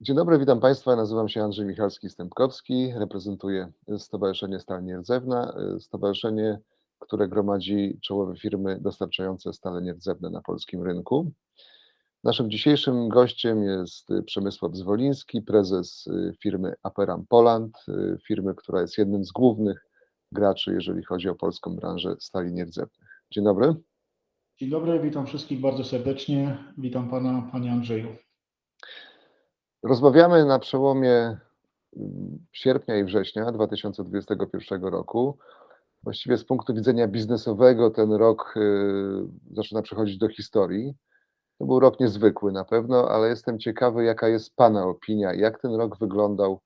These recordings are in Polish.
Dzień dobry, witam Państwa. Nazywam się Andrzej Michalski-Stępkowski. Reprezentuję Stowarzyszenie Stal Nierdzewna, y, stowarzyszenie, które gromadzi czołowe firmy dostarczające stale nierdzewne na polskim rynku. Naszym dzisiejszym gościem jest y, Przemysław Zwoliński, prezes y, firmy Aperam Poland, firmy, która jest jednym z głównych graczy, jeżeli chodzi o polską branżę stali nierdzewnych. Dzień dobry. Dzień dobry, witam wszystkich bardzo serdecznie. Witam pana, panie Andrzeju. Rozmawiamy na przełomie mm, sierpnia i września 2021 roku. Właściwie z punktu widzenia biznesowego ten rok y, zaczyna przechodzić do historii. To był rok niezwykły na pewno, ale jestem ciekawy, jaka jest Pana opinia, jak ten rok wyglądał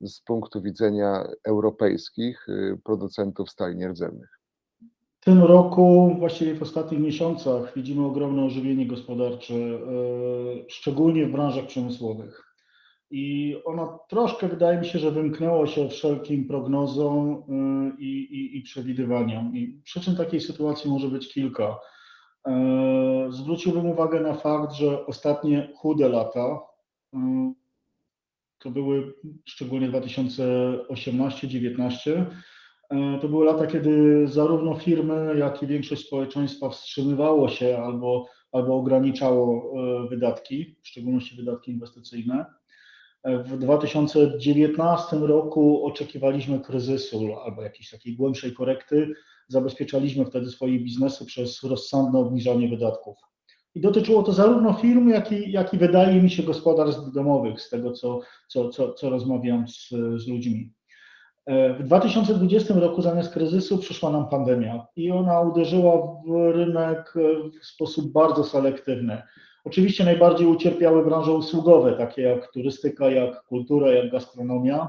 z punktu widzenia europejskich y, producentów stali nierdzewnych. W tym roku, właściwie w ostatnich miesiącach, widzimy ogromne ożywienie gospodarcze, e, szczególnie w branżach przemysłowych. I ono troszkę wydaje mi się, że wymknęło się wszelkim prognozom y, i, i, i przewidywaniom. I przyczyn takiej sytuacji może być kilka. E, zwróciłbym uwagę na fakt, że ostatnie chude lata, y, to były szczególnie 2018-19, e, to były lata, kiedy zarówno firmy, jak i większość społeczeństwa wstrzymywało się albo, albo ograniczało e, wydatki, w szczególności wydatki inwestycyjne. W 2019 roku oczekiwaliśmy kryzysu albo jakiejś takiej głębszej korekty. Zabezpieczaliśmy wtedy swoje biznesy przez rozsądne obniżanie wydatków. I dotyczyło to zarówno firm, jak i, jak i wydaje mi się gospodarstw domowych, z tego co, co, co, co rozmawiam z, z ludźmi. W 2020 roku zamiast kryzysu przyszła nam pandemia i ona uderzyła w rynek w sposób bardzo selektywny. Oczywiście najbardziej ucierpiały branże usługowe, takie jak turystyka, jak kultura, jak gastronomia,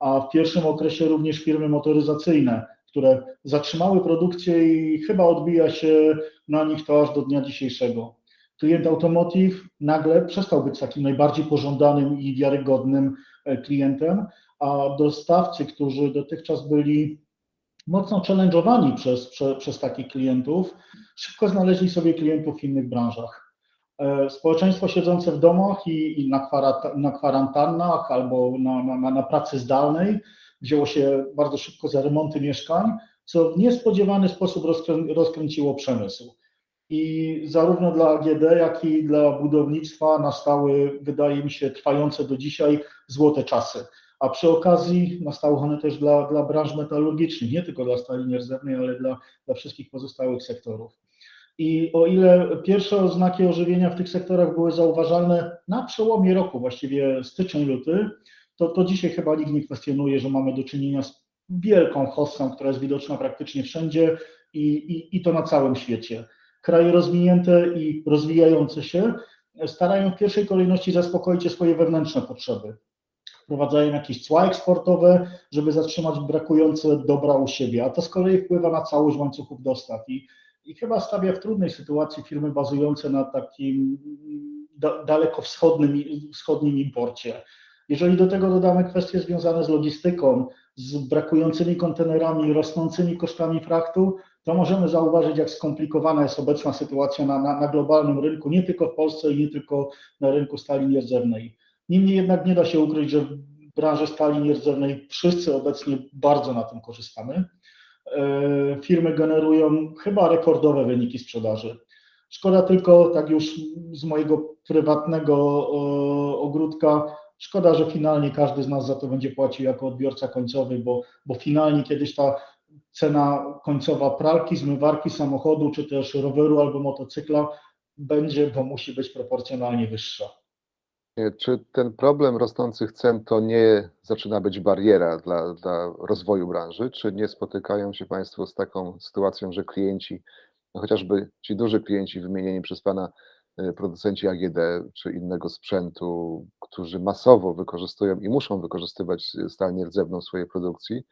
a w pierwszym okresie również firmy motoryzacyjne, które zatrzymały produkcję i chyba odbija się na nich to aż do dnia dzisiejszego. Klient automotive nagle przestał być takim najbardziej pożądanym i wiarygodnym e, klientem, a dostawcy, którzy dotychczas byli mocno challenge'owani przez, przez, przez takich klientów, szybko znaleźli sobie klientów w innych branżach. E, społeczeństwo siedzące w domach i, i na, na, kwarantannach albo na, na, na pracy zdalnej wzięło się bardzo szybko za remonty mieszkań, co w niespodziewany sposób rozkrę, rozkręciło przemysł. I zarówno dla AGD, jak i dla budownictwa nastały, wydaje mi się, trwające do dzisiaj złote czasy. A przy okazji nastały one też dla, dla branż metalurgicznych, nie tylko dla stali nierdzewnej, ale dla, dla wszystkich pozostałych sektorów. I o ile pierwsze oznaki ożywienia w tych sektorach były zauważalne na przełomie roku, właściwie styczeń-luty, to, to dzisiaj chyba nikt nie kwestionuje, że mamy do czynienia z wielką hossą, która jest widoczna praktycznie wszędzie i, i, i to na całym świecie. Kraje rozwinięte i rozwijające się starają w pierwszej kolejności zaspokoić swoje wewnętrzne potrzeby. Wprowadzają jakieś cła eksportowe, żeby zatrzymać brakujące dobra u siebie, a to z kolei wpływa na całość łańcuchów dostaw. I i chyba stawia w trudnej sytuacji firmy bazujące na takim dalekowschodnim wschodnim imporcie. Jeżeli do tego dodamy kwestie związane z logistyką, z brakującymi kontenerami, rosnącymi kosztami fraktu, to możemy zauważyć, jak skomplikowana jest obecna sytuacja na, na, na globalnym rynku, nie tylko w Polsce i nie tylko na rynku stali nierdzewnej. Niemniej jednak nie da się ukryć, że w branży stali nierdzewnej wszyscy obecnie bardzo na tym korzystamy. E, firmy generują chyba rekordowe wyniki sprzedaży. Szkoda tylko, tak już z mojego prywatnego ogródka, szkoda, że finalnie każdy z nas za to będzie płacił jako odbiorca końcowy, bo, bo finalnie kiedyś ta cena końcowa pralki, zmywarki, samochodu, czy też roweru albo motocykla będzie, bo musi być proporcjonalnie wyższa. Czy ten problem rosnących cen to nie zaczyna być bariera dla, dla rozwoju branży? Czy nie spotykają się Państwo z taką sytuacją, że klienci, no chociażby ci duży klienci wymienieni przez Pana y, producenci AGD czy innego sprzętu, którzy masowo wykorzystują i muszą wykorzystywać stal nierdzewną w swojej produkcji,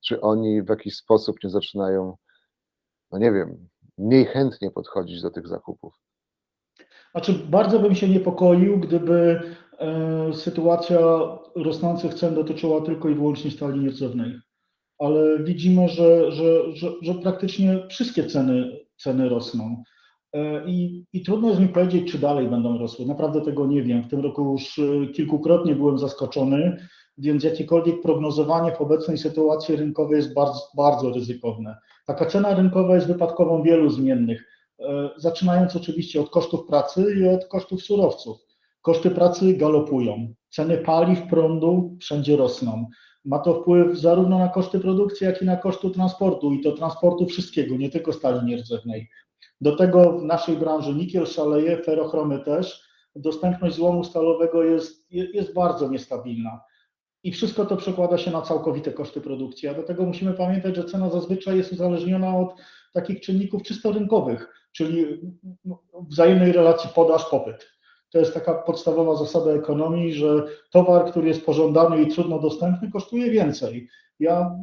czy oni w jakiś sposób nie zaczynają, no nie wiem, mniej chętnie podchodzić do tych zakupów? Znaczy, bardzo bym się niepokoił, gdyby e, sytuacja rosnących cen dotyczyła tylko i wyłącznie stali nierdzewnej. Ale widzimy, że, że, że, że praktycznie wszystkie ceny, ceny rosną. E, I, I trudno jest mi powiedzieć, czy dalej będą rosły. Naprawdę tego nie wiem. W tym roku już e, kilkukrotnie byłem zaskoczony, więc jakiekolwiek prognozowanie w obecnej sytuacji rynkowej jest bardzo, bardzo ryzykowne. Taka cena rynkowa jest wypadkową wielu zmiennych, zaczynając oczywiście od kosztów pracy i od kosztów surowców. Koszty pracy galopują, ceny paliw, prądu wszędzie rosną. Ma to wpływ zarówno na koszty produkcji, jak i na koszty transportu i to transportu wszystkiego, nie tylko stali nierdzewnej. Do tego w naszej branży nikiel szaleje, ferochromy też. Dostępność złomu stalowego jest, jest bardzo niestabilna. I wszystko to przekłada się na całkowite koszty produkcji. A do tego musimy pamiętać, że cena zazwyczaj jest uzależniona od takich czynników czysto rynkowych, czyli wzajemnej relacji podaż-popyt. To jest taka podstawowa zasada ekonomii, że towar, który jest pożądany i trudno dostępny, kosztuje więcej. Ja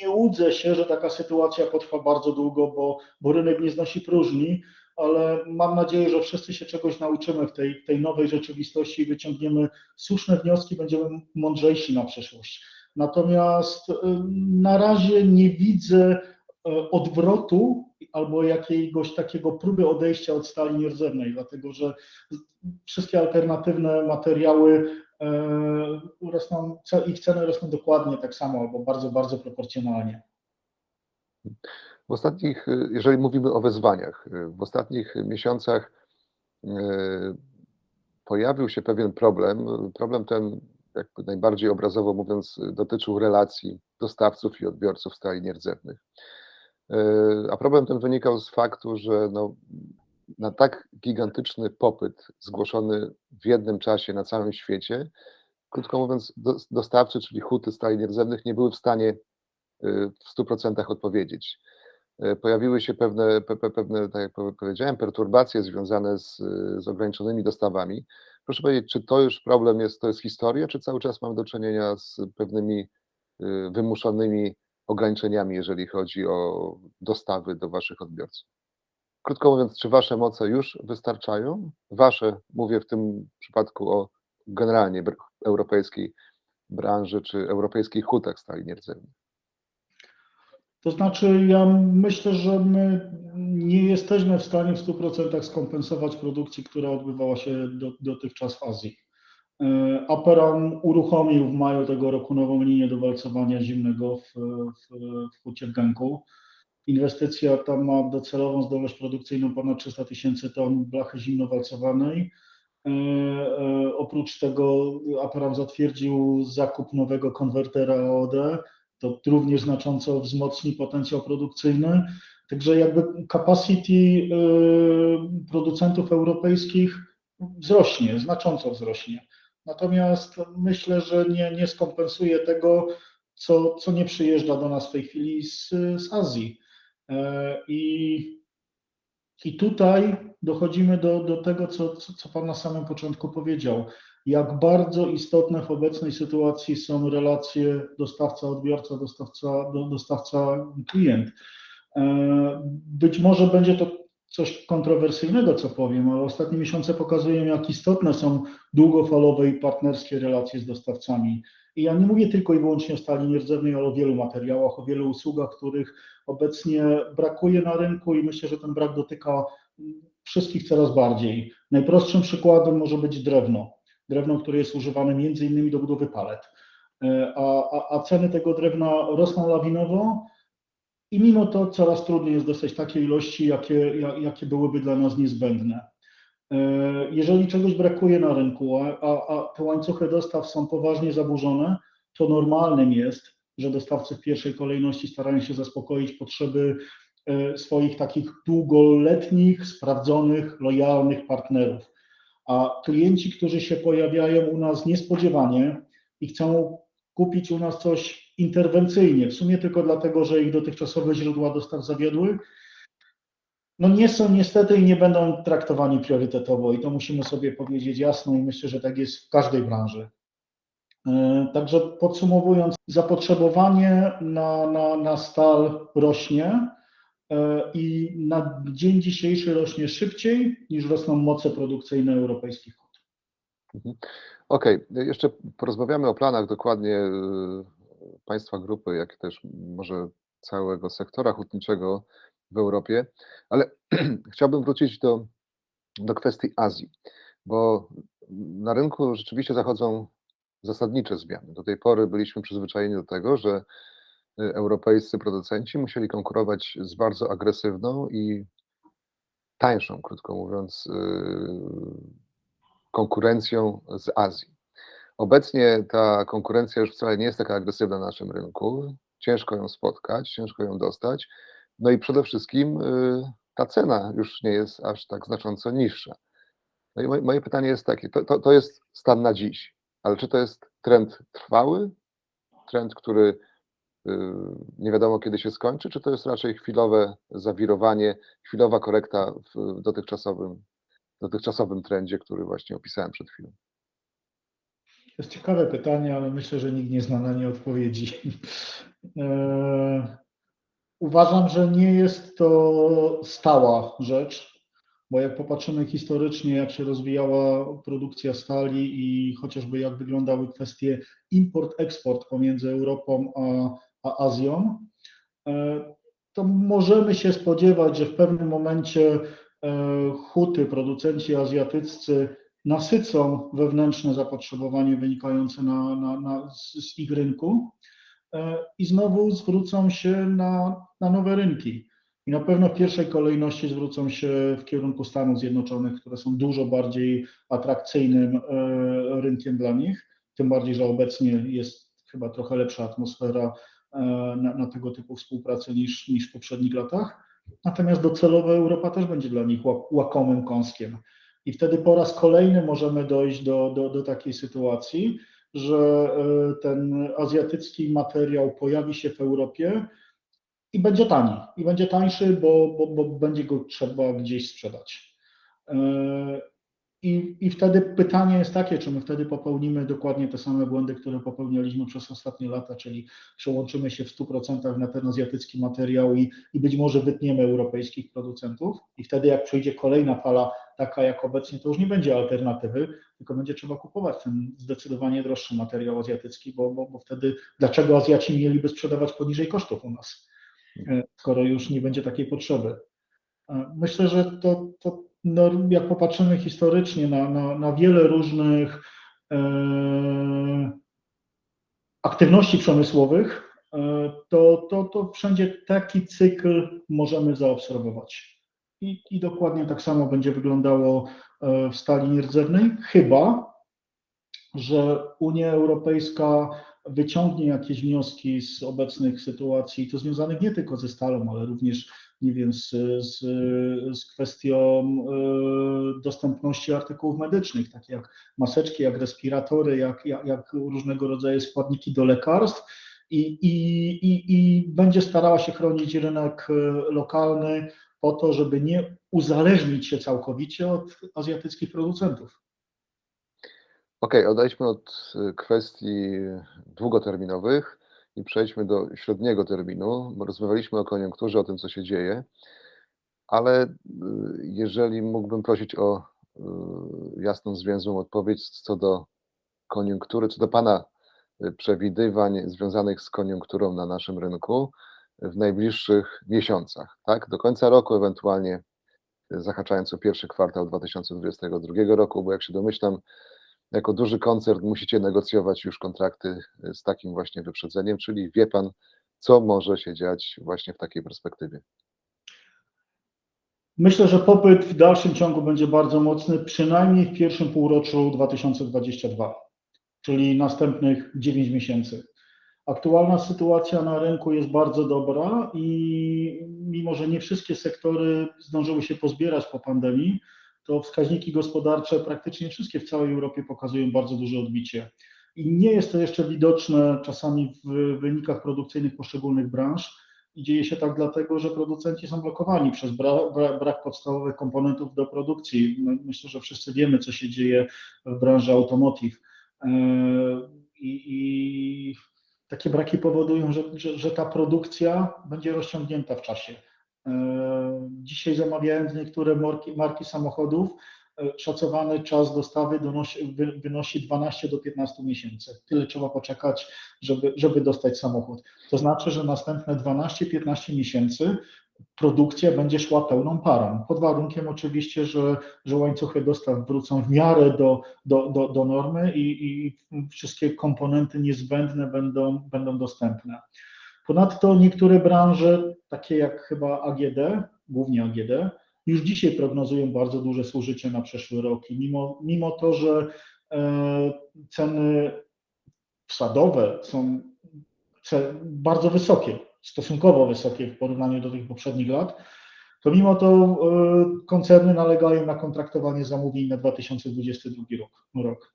nie łudzę się, że taka sytuacja potrwa bardzo długo, bo, bo rynek nie znosi próżni, ale mam nadzieję, że wszyscy się czegoś nauczymy w tej, tej nowej rzeczywistości i wyciągniemy słuszne wnioski, będziemy mądrzejsi na przyszłość. Natomiast y, na razie nie widzę y, odwrotu albo jakiegoś takiego próby odejścia od stali nierdzewnej, dlatego że wszystkie alternatywne materiały e, rosną, ich ceny rosną dokładnie tak samo albo bardzo, bardzo proporcjonalnie. W ostatnich, jeżeli mówimy o wezwaniach, w ostatnich miesiącach e, pojawił się pewien problem. Problem ten, jakby najbardziej obrazowo mówiąc, dotyczył relacji dostawców i odbiorców stali nierdzewnych. E, a problem ten wynikał z faktu, że no, na tak gigantyczny popyt zgłoszony w jednym czasie na całym świecie, krótko mówiąc, dostawcy, czyli huty stali nierdzewnych, nie były w stanie y, w 100% odpowiedzieć. E, pojawiły się pewne, pewne, tak jak powiedziałem, perturbacje związane z, z ograniczonymi dostawami. Proszę powiedzieć, czy to już problem jest, to jest historia, czy cały czas mamy do czynienia z pewnymi wymuszonymi ograniczeniami, jeżeli chodzi o dostawy do Waszych odbiorców? Krótko mówiąc, czy Wasze moce już wystarczają? Wasze, mówię w tym przypadku o generalnie europejskiej branży czy europejskich hutach stali nierdzewnych. To znaczy, ja myślę, że my nie jesteśmy w stanie w 100% skompensować produkcji, która odbywała się do, dotychczas w Azji. E, Aperam uruchomił w maju tego roku nową linię do walcowania zimnego w, w, w Hucie w Genku. Inwestycja tam ma docelową zdolność produkcyjną ponad 300 tysięcy ton blachy zimnowalcowanej. E, e, oprócz tego Aperam zatwierdził zakup nowego konwertera AOD. To również znacząco wzmocni potencjał produkcyjny. Także jakby capacity producentów europejskich wzrośnie, znacząco wzrośnie. Natomiast myślę, że nie, nie skompensuje tego, co, co nie przyjeżdża do nas w tej chwili z, z Azji. E, I, I tutaj dochodzimy do, do tego, co, co, co Pan na samym początku powiedział. Jak bardzo istotne w obecnej sytuacji są relacje dostawca-odbiorca, dostawca-klient. E, być może będzie to coś kontrowersyjnego, co powiem, ale ostatnie miesiące pokazują, jak istotne są długofalowe i partnerskie relacje z dostawcami. I ja nie mówię tylko i wyłącznie o stali nierdzewnej, ale o wielu materiałach, o wielu usługach, których obecnie brakuje na rynku i myślę, że ten brak dotyka wszystkich coraz bardziej. Najprostszym przykładem może być drewno. Drewno, które jest używane między innymi do budowy palet. A, a, a ceny tego drewna rosną lawinowo, i mimo to coraz trudniej jest dostać takie ilości, jakie, jakie byłyby dla nas niezbędne. E, jeżeli czegoś brakuje na rynku, a, a te łańcuchy dostaw są poważnie zaburzone, to normalnym jest, że dostawcy w pierwszej kolejności starają się zaspokoić potrzeby e, swoich takich długoletnich, sprawdzonych, lojalnych partnerów. A klienci, którzy się pojawiają u nas niespodziewanie i chcą kupić u nas coś interwencyjnie, w sumie tylko dlatego, że ich dotychczasowe źródła dostaw zawiodły, no nie są niestety i nie będą traktowani priorytetowo i to musimy sobie powiedzieć jasno i myślę, że tak jest w każdej branży. E, także podsumowując, zapotrzebowanie na, na, na stal rośnie e, i na dzień dzisiejszy rośnie szybciej niż rosną moce produkcyjne europejskich hut. Mhm. Okej, okay. jeszcze porozmawiamy o planach dokładnie y, Państwa grupy, jak też może całego sektora hutniczego w Europie, ale chciałbym wrócić do, do kwestii Azji, bo na rynku rzeczywiście zachodzą zasadnicze zmiany. Do tej pory byliśmy przyzwyczajeni do tego, że y, europejscy producenci musieli konkurować z bardzo agresywną i tańszą, krótko mówiąc, y, konkurencją z Azji. Obecnie ta konkurencja już wcale nie jest taka agresywna na naszym rynku. Ciężko ją spotkać, ciężko ją dostać. No i przede wszystkim y, ta cena już nie jest aż tak znacząco niższa. No i moje, pytanie jest takie: to, to, to jest stan na dziś, ale czy to jest trend trwały, trend, który y, nie wiadomo kiedy się skończy, czy to jest raczej chwilowe zawirowanie, chwilowa korekta w dotychczasowym, dotychczasowym trendzie, który właśnie opisałem przed chwilą? To jest ciekawe pytanie, ale myślę, że nikt nie zna na nie odpowiedzi. E, Uważam, że nie jest to stała rzecz, bo jak popatrzymy historycznie, jak się rozwijała produkcja stali i chociażby jak wyglądały kwestie import-eksport pomiędzy Europą a, Azją, e, to możemy się spodziewać, że w pewnym momencie e, huty, producenci azjatyccy nasycą wewnętrzne zapotrzebowanie wynikające na, na, na, z, z ich rynku e, i znowu zwrócą się na, na nowe rynki. I na pewno w pierwszej kolejności zwrócą się w kierunku Stanów Zjednoczonych, które są dużo bardziej atrakcyjnym e, rynkiem dla nich. Tym bardziej, że obecnie jest chyba trochę lepsza atmosfera e, na, na tego typu współpracy niż, niż w poprzednich latach. Natomiast docelowo Europa też będzie dla nich łak- łakomym kąskiem. I wtedy po raz kolejny możemy dojść do, do, do takiej sytuacji, że e, ten azjatycki materiał pojawi się w Europie i będzie tani. I będzie tańszy, bo, bo, bo będzie go trzeba gdzieś sprzedać. E, I, I wtedy pytanie jest takie, czy my wtedy popełnimy dokładnie te same błędy, które popełnialiśmy przez ostatnie lata, czyli przełączymy się w 100% na ten azjatycki materiał i, i być może wytniemy europejskich producentów. I wtedy, jak przyjdzie kolejna fala, taka jak obecnie, to już nie będzie alternatywy, tylko będzie trzeba kupować ten zdecydowanie droższy materiał azjatycki, bo, bo, bo wtedy dlaczego Azjaci mieliby sprzedawać poniżej kosztów u nas, e, skoro już nie będzie takiej potrzeby. E, Myślę, że to, to no, jak popatrzymy historycznie na, na, na wiele różnych e, aktywności przemysłowych, e, to, to, to wszędzie taki cykl możemy zaobserwować. I, I dokładnie tak samo będzie wyglądało e, w stali nierdzewnej, chyba że Unia Europejska wyciągnie jakieś wnioski z obecnych sytuacji, to związanych nie tylko ze stalą, ale również, nie wiem, z, z, z kwestią e, dostępności artykułów medycznych, takie jak maseczki, jak respiratory, jak, jak, jak różnego rodzaju składniki do lekarstw. I, i, i, I będzie starała się chronić rynek e, lokalny po to, żeby nie uzależnić się całkowicie od azjatyckich producentów. Okej, odejdźmy od y, kwestii długoterminowych i przejdźmy do średniego terminu, rozmawialiśmy o koniunkturze, o tym, co się dzieje, ale y, jeżeli mógłbym prosić o y, jasną, zwięzłą odpowiedź co do koniunktury, co do Pana przewidywań związanych z koniunkturą na naszym rynku w najbliższych miesiącach, tak? Do końca roku, ewentualnie zahaczając o pierwszy kwartał 2022 roku, bo jak się domyślam, jako duży koncern musicie negocjować już kontrakty y, z takim właśnie wyprzedzeniem, czyli wie Pan, co może się dziać właśnie w takiej perspektywie. Myślę, że popyt w dalszym ciągu będzie bardzo mocny, przynajmniej w pierwszym półroczu 2022, czyli następnych 9 miesięcy. Aktualna sytuacja na rynku jest bardzo dobra i mimo, że nie wszystkie sektory zdążyły się pozbierać po pandemii, to wskaźniki gospodarcze praktycznie wszystkie w całej Europie pokazują bardzo duże odbicie. I nie jest to jeszcze widoczne czasami w wynikach produkcyjnych poszczególnych branż. I dzieje się tak dlatego, że producenci są blokowani przez bra, bra, brak podstawowych komponentów do produkcji. My- Myślę, że wszyscy wiemy, co się dzieje w branży automotive. E, i takie braki powodują, że, że, że ta produkcja będzie rozciągnięta w czasie. E, Dzisiaj zamawiając niektóre marki, marki samochodów, e, szacowany czas dostawy donosi, wy, wynosi 12 do 15 miesięcy. Tyle trzeba poczekać, żeby, żeby dostać samochód. To znaczy, że następne 12-15 miesięcy produkcja będzie szła pełną parą. Pod warunkiem oczywiście, że, że łańcuchy dostaw wrócą w miarę do, do, do, do normy i, i wszystkie komponenty niezbędne będą, będą dostępne. Ponadto niektóre branże, takie jak chyba AGD, głównie AGD, już dzisiaj prognozują bardzo duże zużycie na przyszły rok i mimo, mimo to, że e, ceny wsadowe są bardzo wysokie, stosunkowo wysokie w porównaniu do tych poprzednich lat, to mimo to e, koncerny nalegają na kontraktowanie zamówień na 2022 rok. rok.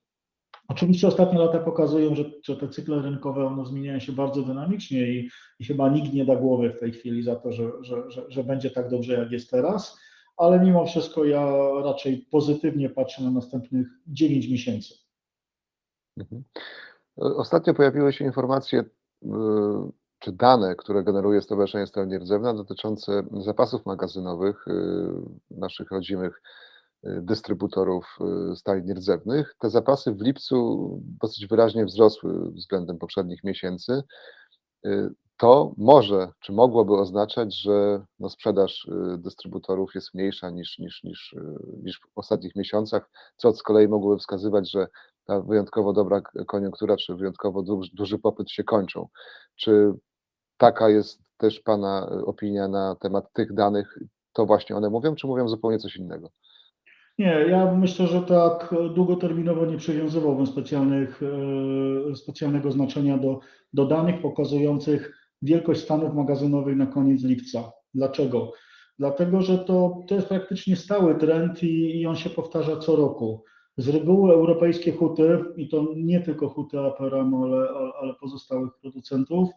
Oczywiście ostatnie lata pokazują, że, że te cykle rynkowe one zmieniają się bardzo dynamicznie i, i chyba nikt nie da głowy w tej chwili za to, że, że, że, że będzie tak dobrze, jak jest teraz, ale mimo wszystko ja raczej pozytywnie patrzę na następnych 9 miesięcy. Mhm. Ostatnio pojawiły się informacje y, czy dane, które generuje Stowarzyszenie Stalni Rdzewna dotyczące zapasów magazynowych y, naszych rodzimych y, dystrybutorów y, stali nierdzewnych. Te zapasy w lipcu dosyć wyraźnie wzrosły względem poprzednich miesięcy. To może, czy mogłoby oznaczać, że no sprzedaż dystrybutorów jest mniejsza niż, niż, niż, niż w ostatnich miesiącach, co z kolei mogłoby wskazywać, że ta wyjątkowo dobra koniunktura, czy wyjątkowo duży, duży popyt się kończą. Czy taka jest też Pana y, opinia na temat tych danych? To właśnie one mówią, czy mówią zupełnie coś innego? Nie, ja myślę, że tak długoterminowo nie przywiązywałbym specjalnych, e, specjalnego znaczenia do, do danych pokazujących wielkość stanów magazynowych na koniec lipca. Dlaczego? Dlatego, że to, to jest praktycznie stały trend i, i on się powtarza co roku. Z reguły europejskie huty, i to nie tylko huty Aperam, ale, ale- pozostałych producentów, e,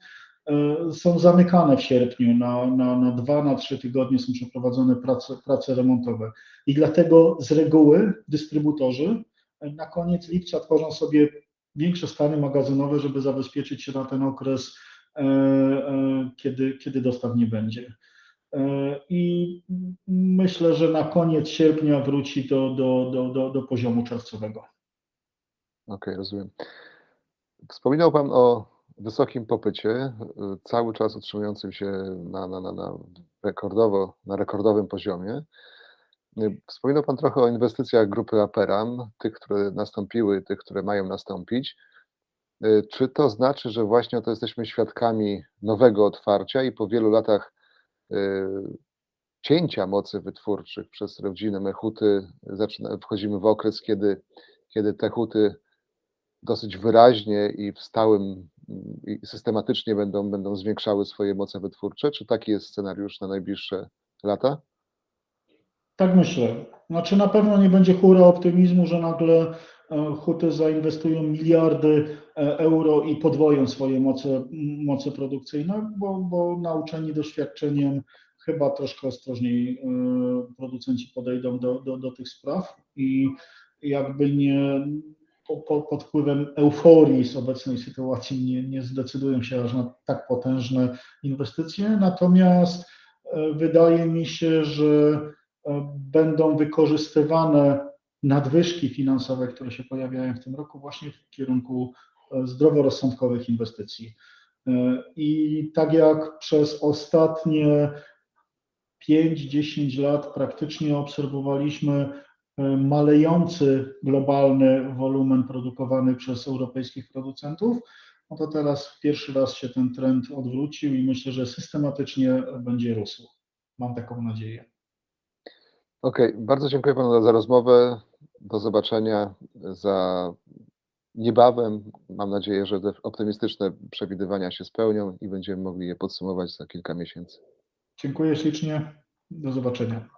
są zamykane w sierpniu. Na, na, na dwa, na trzy tygodnie są przeprowadzone prace, prace remontowe. I dlatego z reguły dystrybutorzy na koniec lipca tworzą sobie większe stany magazynowe, żeby zabezpieczyć się na ten okres, e, e, kiedy, kiedy dostaw nie będzie. E, I myślę, że na koniec sierpnia wróci do, do, do, do, do poziomu czerwcowego. Okej, rozumiem. Wspominał Pan o wysokim popycie, y, cały czas utrzymującym się na, na, na, na rekordowo, na rekordowym poziomie. Y, Wspominał Pan trochę o inwestycjach grupy Aperam, tych, które nastąpiły, tych, które mają nastąpić. Y, Czy to znaczy, że właśnie to jesteśmy świadkami nowego otwarcia i po wielu latach cięcia mocy wytwórczych przez rodzinne huty zaczyna, wchodzimy w okres, kiedy, kiedy te huty dosyć wyraźnie i w stałym systematycznie będą, będą zwiększały swoje moce wytwórcze? Czy taki jest scenariusz na najbliższe lata? Tak myślę. Znaczy na pewno nie będzie hura optymizmu, że nagle e, huty zainwestują miliardy e, euro i podwoją swoje moce, moce produkcyjne, bo, bo nauczeni doświadczeniem chyba troszkę ostrożniej e, producenci podejdą do, do, do tych spraw i jakby nie po, po, pod wpływem euforii z obecnej sytuacji nie, nie zdecydują się aż na tak potężne inwestycje. Natomiast e, wydaje mi się, że e, będą wykorzystywane nadwyżki finansowe, które się pojawiają w tym roku, właśnie w kierunku e, zdroworozsądkowych inwestycji. I tak jak przez ostatnie 5-10 lat praktycznie obserwowaliśmy malejący globalny wolumen produkowany przez europejskich producentów, no to teraz pierwszy raz się ten trend odwrócił i myślę, że systematycznie będzie rósł. Mam taką nadzieję. Okej, bardzo dziękuję Panu za rozmowę. Do zobaczenia za niebawem. Mam nadzieję, że te optymistyczne przewidywania się spełnią i będziemy mogli je podsumować za kilka miesięcy. Dziękuję ślicznie. Do zobaczenia.